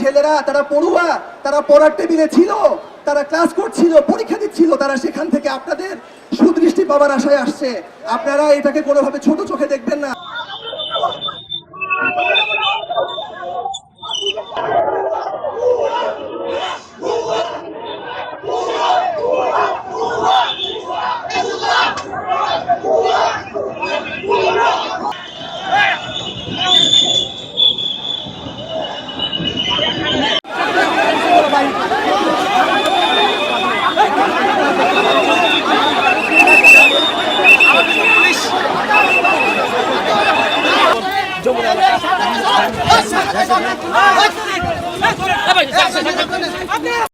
ছেলেরা, তারা পড়ুয়া, তারা পড়ার টেবিলে ছিল, তারা ক্লাস করছিল, পরীক্ষা দিচ্ছিল, তারা সেখান থেকে আপনাদের সুদৃষ্টি পাওয়ার আশায় আসছে। আপনারা এটাকে কোনোভাবে ছোট চোখে দেখবেন না। যমুনা